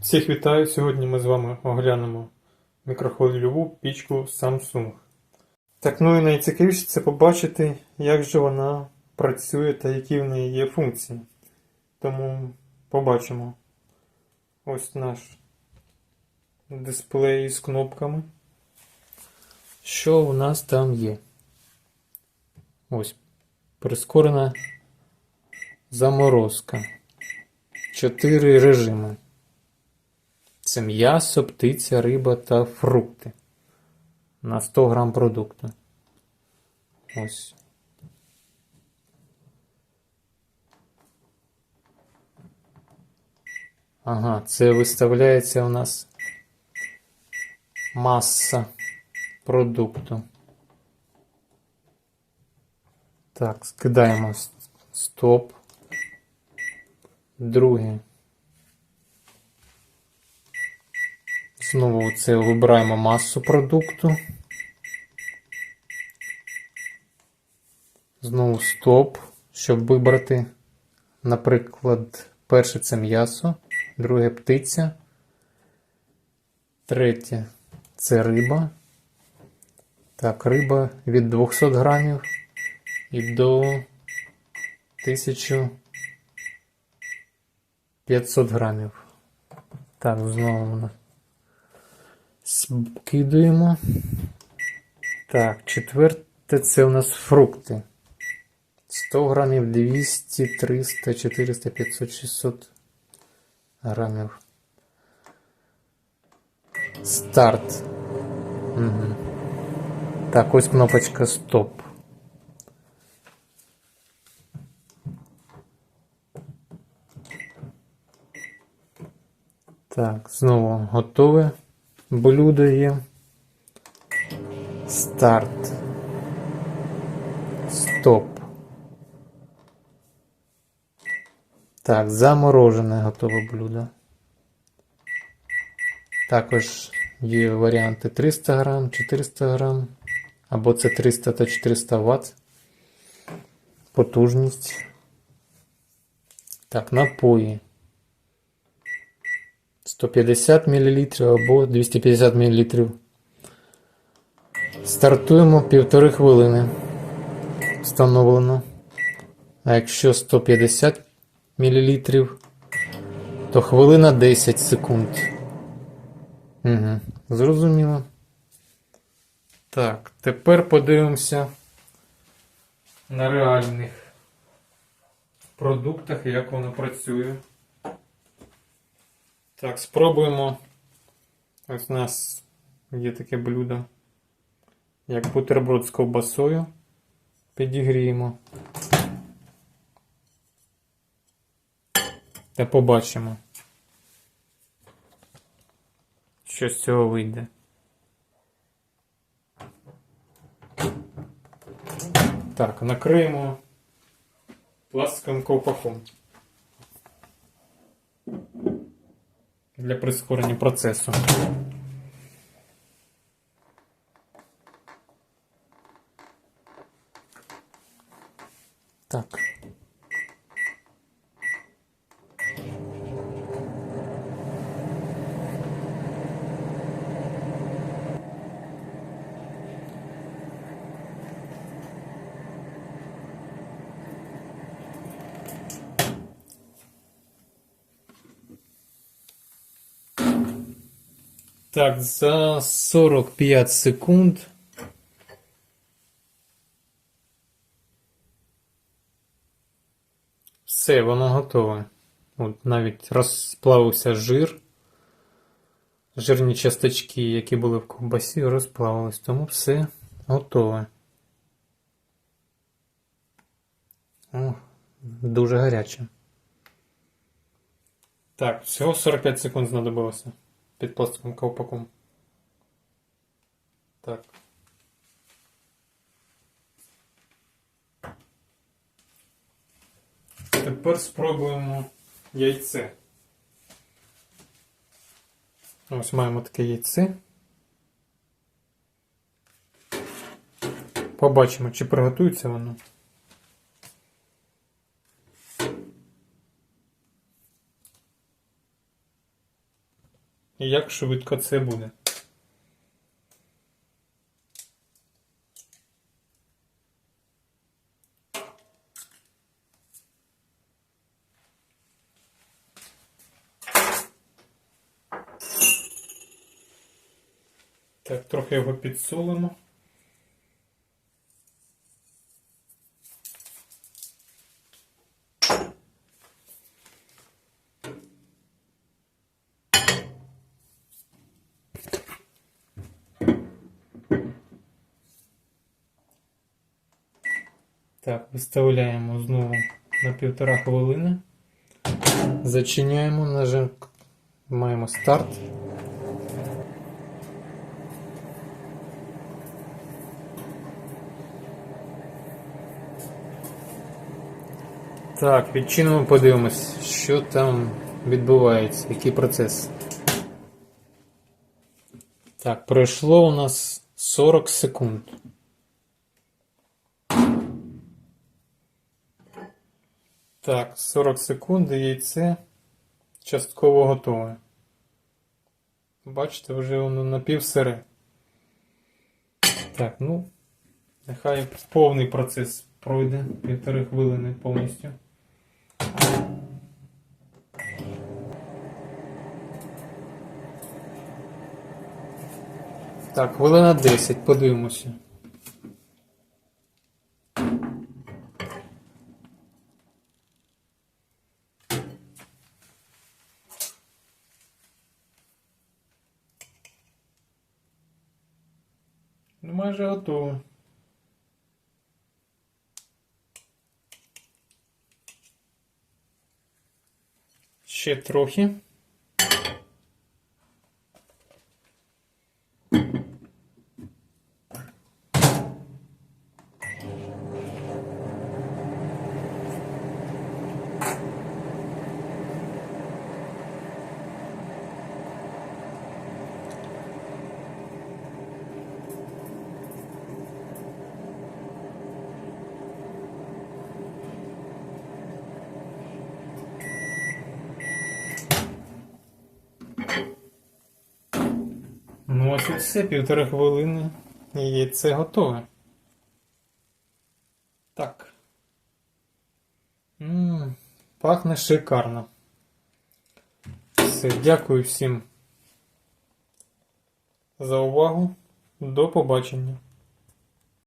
Всіх вітаю! Сьогодні ми з вами оглянемо мікрохвильову пічку Samsung. Так, ну і найцікавіше це побачити, як же вона працює та які в неї є функції. Тому побачимо. Ось наш дисплей з кнопками. Що у нас там є? Ось прискорена заморозка. Чотири режими. Це м'ясо, птиця, риба та фрукти. На 100 грам продукту. Ось. Ага, це виставляється у нас маса продукту. Так, скидаємо стоп. Друге. Знову це вибираємо масу продукту. Знову стоп, щоб вибрати, наприклад, перше це м'ясо, друге птиця, третє це риба. Так, риба від 200 грамів і до 1500 грамів. Так, знову у скидуємо. Так, четверте це у нас фрукти. 100 грамів 200, 300, 400, 500, 600 грамів. Старт. Угу. Так, ось кнопочка стоп. Так, знову готове. Блюдо є. Старт. Стоп. Так, заморожене готове блюдо. Також є варіанти 300 грам, 400 грам, або це 300 та 400 Вт. Потужність. Так, напої. 150 мл або 250 мл. Стартуємо півтори хвилини. Встановлено. А якщо 150 мл, то хвилина 10 секунд. Угу. Зрозуміло. Так, тепер подивимося на реальних продуктах, як воно працює. Так, спробуємо. Ось у нас є таке блюдо, як бутерброд з ковбасою. Підігріємо. Та побачимо, що з цього вийде. Так, накриємо пластиковим ковпаком. Для прискорення процесу. Так. Так, за 45 секунд. Все, воно готове. От навіть розплавився жир. Жирні часточки, які були в ковбасі, розплавились. Тому все готове. О, дуже гаряче. Так, всього 45 секунд знадобилося під пластиковим ковпаком. Так. Тепер спробуємо яйце. Ось маємо таке яйце. Побачимо, чи приготується воно. І як швидко це буде. Так, трохи його підсолимо. Так, виставляємо знову на півтора хвилини. Зачиняємо, нажим... маємо старт. Так, відчинимо, подивимось, що там відбувається, який процес. Так, пройшло у нас 40 секунд. Так, 40 секунд і яйце частково готове. Бачите, вже воно напівсире. Так, ну, нехай повний процес пройде півтори хвилини повністю. Так, хвилина 10, подивимося. Майже готово. Ще трохи. Все, півтори хвилини і яйце готове. Так. Ммм, пахне шикарно. Все, дякую всім за увагу. До побачення.